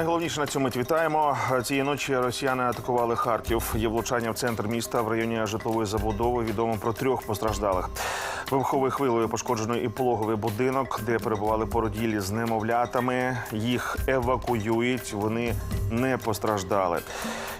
Найголовніше на цьому вітаємо. Цієї ночі росіяни атакували Харків. Є влучання в центр міста в районі житлової забудови. Відомо про трьох постраждалих. Вибуховою хвилею пошкоджено і пологовий будинок, де перебували породілі з немовлятами. Їх евакуюють. Вони не постраждали.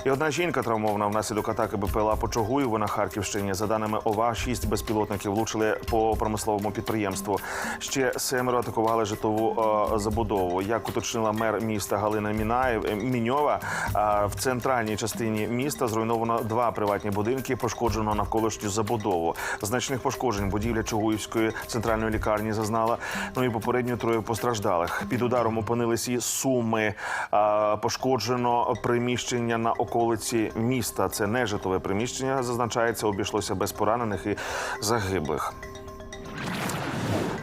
І одна жінка травмована внаслідок атаки БПЛА по Чогуєву на Харківщині. За даними ОВА, шість безпілотників влучили по промисловому підприємству. Ще семеро атакували житлову е, забудову. Як уточнила мер міста Галина Мінаєв е, Міньова, е, в центральній частині міста зруйновано два приватні будинки, пошкоджено навколишню забудову. Значних пошкоджень будівля Чугуївської центральної лікарні зазнала. Ну і попередньо троє постраждалих. Під ударом опинились і суми. Пошкоджено приміщення на околиці міста. Це нежитове приміщення. Зазначається, обійшлося без поранених і загиблих.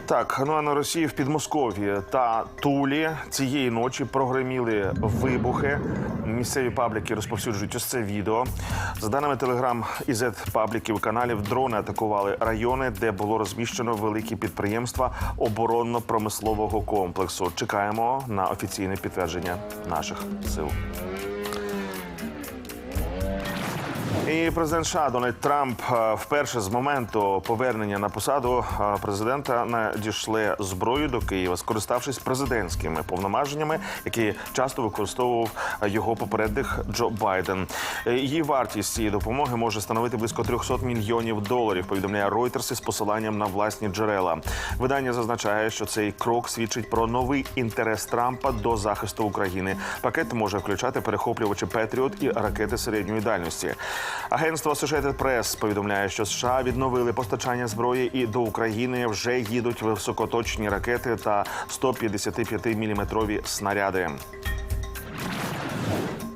Так, ну а на Росії в Підмосков'ї та Тулі цієї ночі прогреміли вибухи. Місцеві пабліки розповсюджують ось це відео. За даними телеграм і зет пабліків каналів, дрони атакували райони, де було розміщено великі підприємства оборонно-промислового комплексу. Чекаємо на офіційне підтвердження наших сил. І президент США Дональд Трамп е, вперше з моменту повернення на посаду е, президента надійшли зброю до Києва, скориставшись президентськими повноваженнями, які часто використовував е, його попередник Джо Байден. Її вартість цієї допомоги може становити близько 300 мільйонів доларів. Повідомляє Reuters із посиланням на власні джерела. Видання зазначає, що цей крок свідчить про новий інтерес Трампа до захисту України. Пакет може включати перехоплювачі Петріот і ракети середньої дальності. Агентство Associated Press повідомляє, що США відновили постачання зброї і до України вже їдуть високоточні ракети та 155-мм снаряди.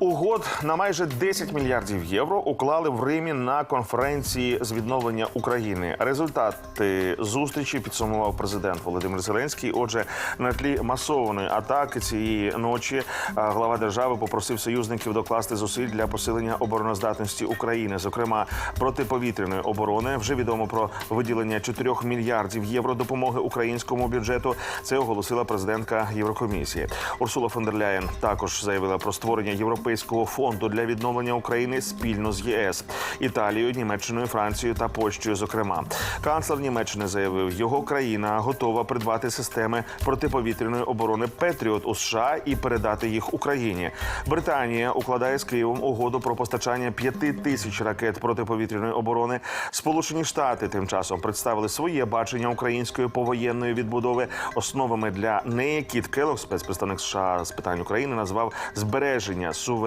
Угод на майже 10 мільярдів євро уклали в Римі на конференції з відновлення України. Результати зустрічі підсумував президент Володимир Зеленський. Отже, на тлі масованої атаки цієї ночі глава держави попросив союзників докласти зусиль для посилення обороноздатності України, зокрема протиповітряної оборони. Вже відомо про виділення 4 мільярдів євро допомоги українському бюджету. Це оголосила президентка Єврокомісії. Урсула фон дер Ляєн також заявила про створення європейського фонду для відновлення України спільно з ЄС, Італією, Німеччиною, Францією та Польщею. Зокрема, канцлер Німеччини заявив, його країна готова придбати системи протиповітряної оборони Петріот у США і передати їх Україні. Британія укладає з Києвом угоду про постачання п'яти тисяч ракет протиповітряної оборони. Сполучені Штати тим часом представили своє бачення української повоєнної відбудови основами для неї. Кіт Келлог, спецпредставник США з питань України, назвав збереження суверенітету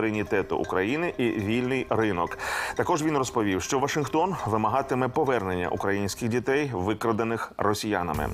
України і вільний ринок. Також він розповів, що Вашингтон вимагатиме повернення українських дітей, викрадених росіянами.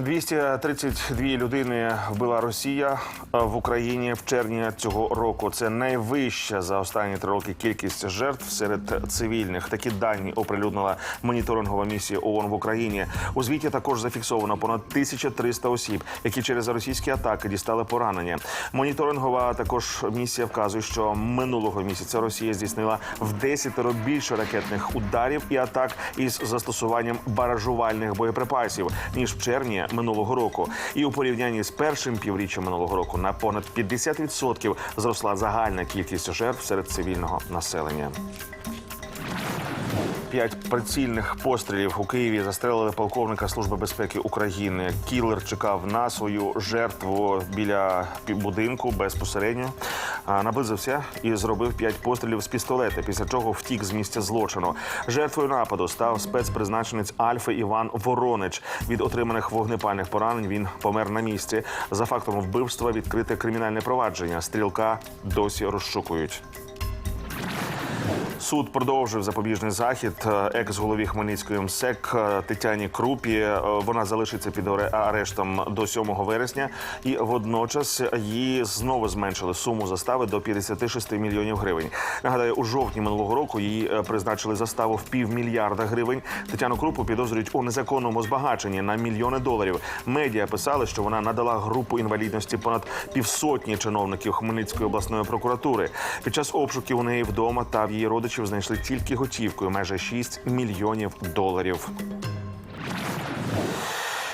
232 людини вбила Росія в Україні в червні цього року. Це найвища за останні три роки кількість жертв серед цивільних. Такі дані оприлюднила моніторингова місія ООН в Україні. У звіті також зафіксовано понад 1300 осіб, які через російські атаки дістали поранення. Моніторингова також місія вказує, що минулого місяця Росія здійснила в 10 більше ракетних ударів і атак із застосуванням баражувальних боєприпасів ніж в червні минулого року. І у порівнянні з першим півріччям минулого року на понад 50% зросла загальна кількість жертв серед цивільного населення. П'ять прицільних пострілів у Києві застрелили полковника Служби безпеки України. Кілер чекав на свою жертву біля будинку безпосередньо. Наблизився і зробив п'ять пострілів з пістолета, після чого втік з місця злочину. Жертвою нападу став спецпризначенець Альфи Іван Воронич. Від отриманих вогнепальних поранень він помер на місці. За фактом вбивства відкрите кримінальне провадження. Стрілка досі розшукують. Суд продовжив запобіжний захід е, екс-голові Хмельницької МСЕК е, Тетяні Крупі. Е, Вона залишиться під арештом до 7 вересня, і водночас її знову зменшили суму застави до 56 мільйонів гривень. Нагадаю, у жовтні минулого року її призначили заставу в півмільярда гривень. Тетяну Крупу підозрюють у незаконному збагаченні на мільйони доларів. Медіа писали, що вона надала групу інвалідності понад півсотні чиновників Хмельницької обласної прокуратури. Під час обшуків у неї вдома та в її родичів знайшли тільки готівкою майже 6 мільйонів доларів.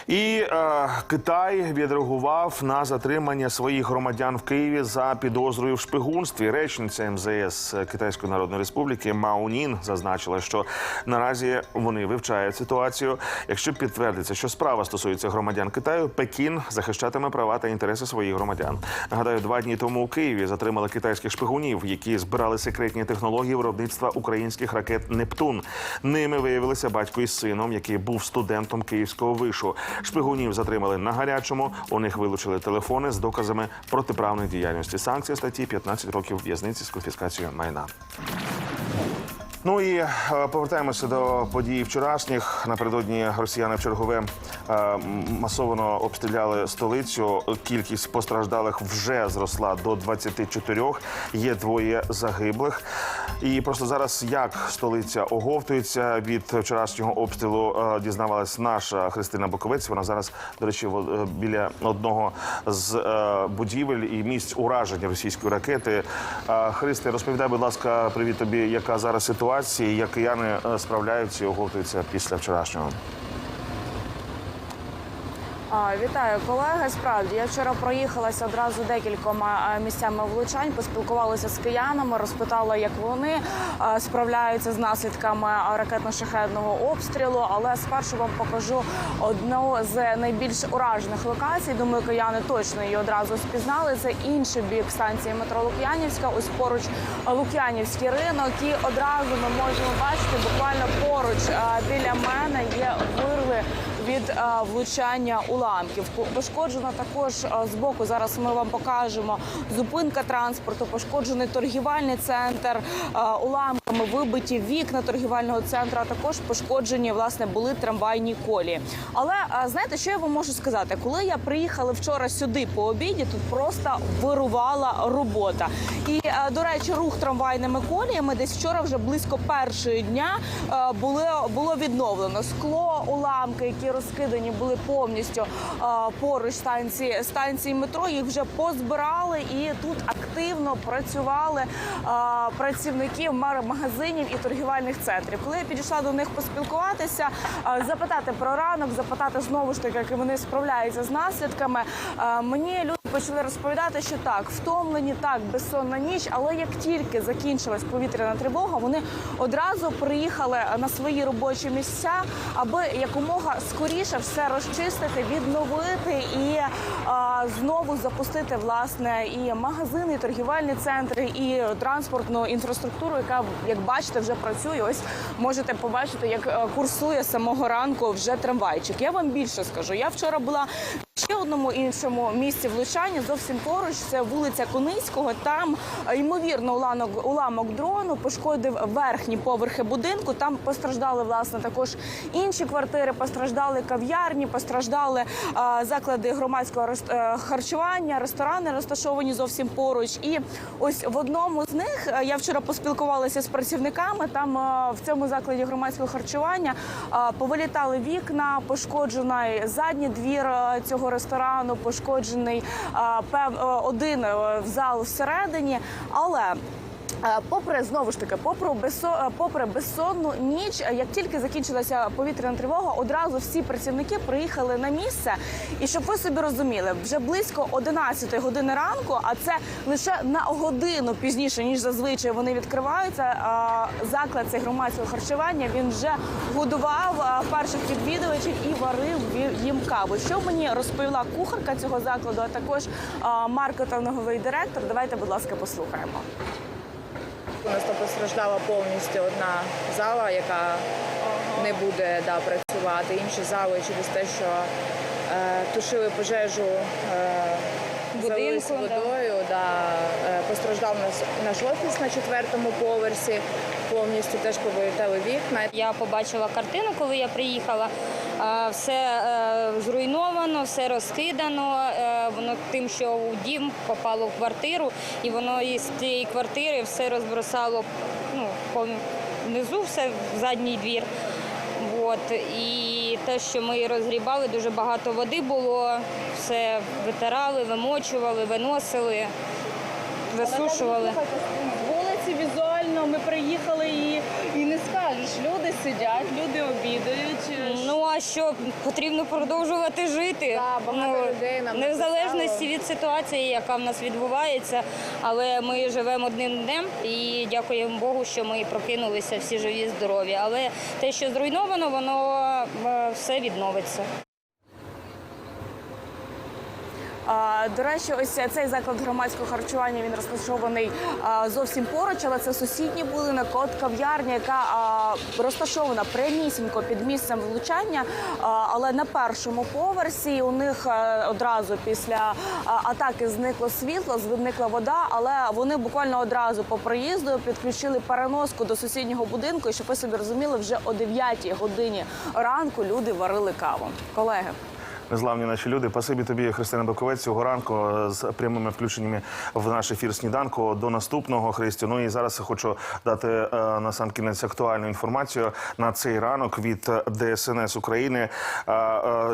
І е, Китай відреагував на затримання своїх громадян в Києві за підозрою в шпигунстві. Речниця МЗС Китайської Народної Республіки Маунін зазначила, що наразі вони вивчають ситуацію. Якщо підтвердиться, що справа стосується громадян Китаю, Пекін захищатиме права та інтереси своїх громадян. Нагадаю, два дні тому у Києві затримали китайських шпигунів, які збирали секретні технології виробництва українських ракет Нептун. Ними виявилися батько із сином, який був студентом київського вишу. Шпигунів затримали на гарячому. У них вилучили телефони з доказами протиправної діяльності. Санкція статті 15 років в'язниці з конфіскацією майна. Ну і е, повертаємося до подій вчорашніх. Напередодні росіяни в чергове е, масово обстріляли столицю. Кількість постраждалих вже зросла до 24. Є двоє загиблих. І просто зараз як столиця оговтується від вчорашнього обстрілу, е, дізнавалась наша Христина Боковець. Вона зараз, до речі, біля одного з будівель і місць ураження російської ракети. Христе, розповідай, будь ласка, привіт тобі, яка зараз ситуація, як кияни е, справляються і оговтуються після вчорашнього. Вітаю, колеги. Справді я вчора проїхалася одразу декількома е, місцями влучань, поспілкувалася з киянами, розпитала, як вони е, справляються з наслідками е, ракетно-шахедного обстрілу. Але спершу вам покажу одну з найбільш уражених локацій. Думаю, кияни точно її одразу спізнали. Це інший бік станції метро Лук'янівська. Ось поруч Лук'янівський ринок. І одразу ми можемо бачити буквально поруч біля мене є вирви від е, влучання уламків. Пошкоджена також е, з боку. Зараз ми вам покажемо зупинка транспорту, пошкоджений торгівельний центр, е, уламками вибиті вікна торгівельного центру. А також пошкоджені власне були трамвайні колії. Але знаєте, що я вам можу сказати? Коли я приїхала вчора сюди по обіді, тут просто вирувала робота. І е, до речі, рух трамвайними коліями десь вчора вже близько першої дня е, були було відновлено скло, уламки, які розкидані були повністю е, поруч станції станції метро. Їх вже позбирали, і тут активно працювали працівники магазинів і торгівельних центрів. Коли я підійшла до них поспілкуватися, запитати про ранок, запитати знову ж таки, як вони справляються з наслідками. Мені люди почали розповідати, що так, втомлені, так, безсонна ніч, але як тільки закінчилась повітряна тривога, вони одразу приїхали на свої робочі місця, аби якомога скоріше все розчистити, відновити і знову запустити власне і магазини, і торгівельні центри, і транспортну інфраструктуру, яка, як бачите, вже працює. Ось можете побачити, як е, курсує самого ранку вже трамвайчик. Я вам більше скажу. Я вчора була ще одному іншому місці влучання зовсім поруч. Це вулиця Кониського. Там е, ймовірно уламок, дрону пошкодив верхні поверхи будинку. Там постраждали власне також інші квартири. Постраждали кав'ярні, постраждали е, заклади громадського е, харчування, ресторани розташовані зовсім поруч. І ось в одному з них я вчора поспілкувалася з працівниками. Там в цьому закладі громадського харчування повилітали вікна, пошкоджений задній двір е, цього ресторану, пошкоджений пев е, один е, зал всередині, але. Е, Попри знову ж таки, попри безсо, е, попри безсонну ніч, е, як тільки закінчилася повітряна тривога, одразу всі працівники приїхали на місце. І щоб ви собі розуміли, вже близько 11 години ранку, а це лише на годину пізніше ніж зазвичай вони відкриваються. Заклад цей громадського харчування він вже годував перших відвідувачів і варив їм каву. Що мені розповіла кухарка цього закладу, а також маркетинговий директор. Давайте, будь ласка, послухаємо. У нас постраждала повністю одна зала, яка не буде да, працювати. Інші зали через те, що е, тушили пожежу, е, Будинку, водою. Да. Е, постраждав наш, наш офіс на четвертому поверсі. Повністю теж повилітали вікна. Я побачила картину, коли я приїхала. Е, Все е, зруйновано, все розкидано. Е, Воно тим, що у дім попало в квартиру, і воно із цієї квартири все розбросало ну, внизу, все в задній двір. От. І те, що ми розгрібали, дуже багато води було, все витирали, вимочували, виносили, висушували. З вулиці візуально ми приїхали і, і не скажеш. Люди сидять, люди обідають. Що потрібно продовжувати жити? Так, багато ну, людей нам не в залежності від ситуації, яка в нас відбувається, але ми живемо одним днем і дякуємо Богу, що ми прокинулися всі живі, здорові. Але те, що зруйновано, воно е, все відновиться. А, До речі, ось цей заклад громадського харчування він розташований зовсім поруч, але це сусідній будинок, от кав'ярня, яка розташована прямісінько під місцем влучання. Але на першому поверсі у них е, одразу після атаки зникло світло, зникла вода, але вони буквально одразу по приїзду підключили переноску до сусіднього будинку. І щоб ви собі розуміли, вже о 9 годині ранку люди варили каву. Колеги. Незламні наші люди. Пасибі тобі, Христина Баковець, цього ранку е, з прямими включеннями в наш ефір сніданку. До наступного Христю. Ну і зараз хочу дати е, на сам кінець актуальну інформацію на цей ранок від е, ДСНС України.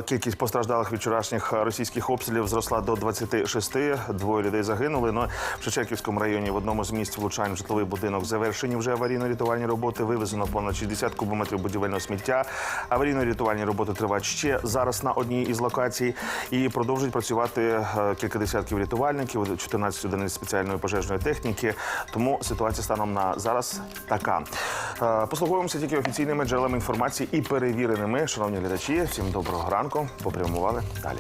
Кількість постраждалих від вчорашніх російських обстрілів зросла до 26. Двоє людей загинули. Ну в Шевченківському районі в одному з місць влучань житловий будинок завершені вже аварійно-рятувальні роботи. Вивезено понад 60 кубометрів будівельного сміття. Аварійно-рятувальні роботи тривають ще зараз на одній із локацій і продовжують працювати е, кілька десятків рятувальників, 14 одиниць спеціальної пожежної техніки. Тому ситуація станом на зараз така. Е, Послуговуємося тільки офіційними джерелами інформації і перевіреними. Шановні глядачі, всім доброго ранку. Попрямували далі.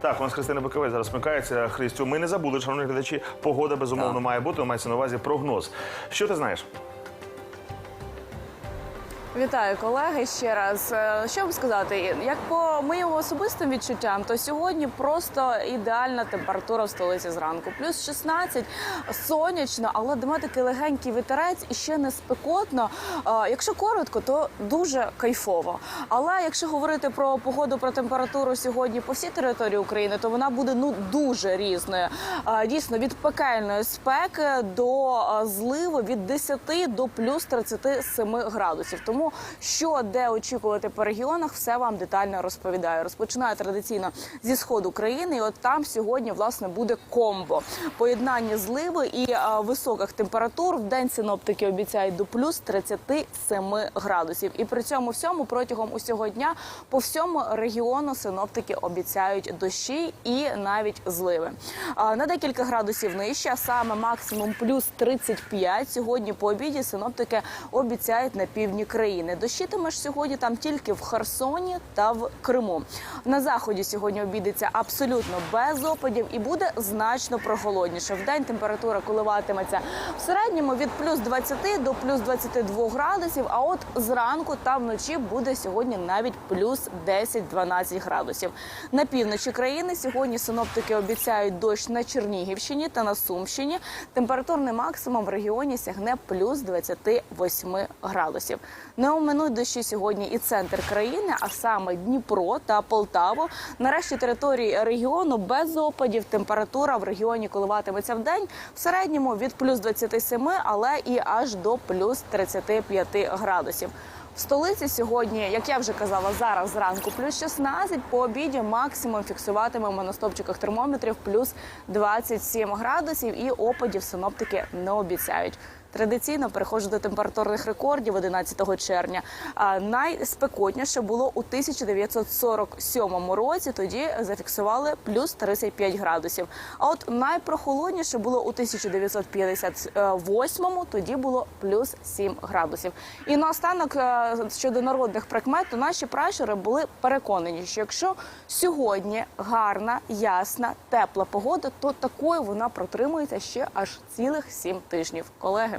Так, у нас Христина Биковець зараз смикається. Христю, ми не забули, шановні глядачі, погода безумовно має бути. Мається на увазі прогноз. Що ти знаєш? Вітаю колеги ще раз. Е, Що вам сказати? Як по моїм особистим відчуттям, то сьогодні просто ідеальна температура в столиці зранку. Плюс 16, сонячно, але дме такий легенький вітерець і ще не спекотно. Е, Якщо коротко, то дуже кайфово. Але якщо говорити про погоду, про температуру сьогодні по всій території України, то вона буде ну дуже різною. Е, Дійсно, від пекельної спеки до зливу від 10 до плюс 37 градусів. Тому що де очікувати по регіонах, все вам детально розповідаю. Розпочинаю традиційно зі сходу країни. І от там сьогодні власне буде комбо поєднання зливи і е, високих температур. В день синоптики обіцяють до плюс 37 градусів. І при цьому всьому протягом усього дня по всьому регіону синоптики обіцяють дощі і навіть зливи. А, На декілька градусів нижче, а саме максимум плюс 35. Сьогодні по обіді синоптики обіцяють на півдні країни. Дощитиме ж сьогодні там тільки в Херсоні та в Криму. На заході сьогодні обідеться абсолютно без опадів і буде значно прохолодніше. В день температура коливатиметься в середньому від плюс 20 до плюс 22 градусів. А от зранку та вночі буде сьогодні навіть плюс 10-12 градусів. На півночі країни сьогодні синоптики обіцяють дощ на Чернігівщині та на Сумщині. Температурний максимум в регіоні сягне плюс 28 градусів. Не оминуть сьогодні і центр країни, а саме Дніпро та Полтаву. Нарешті території регіону без опадів. Температура в регіоні коливатиметься в день в середньому від плюс 27, але і аж до плюс 35 градусів. В столиці сьогодні, як я вже казала, зараз зранку плюс 16, по обіді максимум фіксуватимемо на стопчиках термометрів плюс 27 градусів і опадів синоптики не обіцяють. Традиційно переходжу до температурних рекордів 11 червня. А найспекотніше було у 1947 році. Тоді зафіксували плюс 35 градусів. А от найпрохолодніше було у 1958, Тоді було плюс 7 градусів. І наостанок е, щодо народних прикмет, то наші пращури були переконані, що якщо сьогодні гарна, ясна, тепла погода, то такою вона протримується ще аж цілих 7 тижнів. Колеги.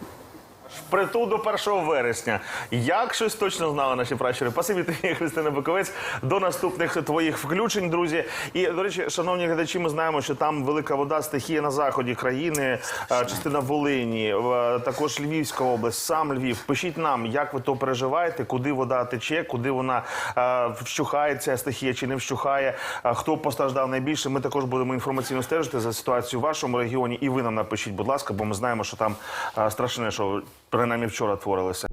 Впритул до 1 вересня. Як щось точно знали наші пращури. Пасибі тобі, Христина Биковець. До наступних твоїх включень, друзі. І, до речі, шановні глядачі, ми знаємо, що там велика вода, стихія на заході країни, е, частина Волині, також Львівська область, сам Львів. Пишіть нам, як ви то переживаєте, куди вода тече, куди вона е, вщухає ця стихія чи не вщухає, е, хто постраждав найбільше. Ми також будемо інформаційно стежити за ситуацією в вашому регіоні. І ви нам напишіть, будь ласка, бо ми знаємо, що там е, страшне, що принаймні вчора творилося.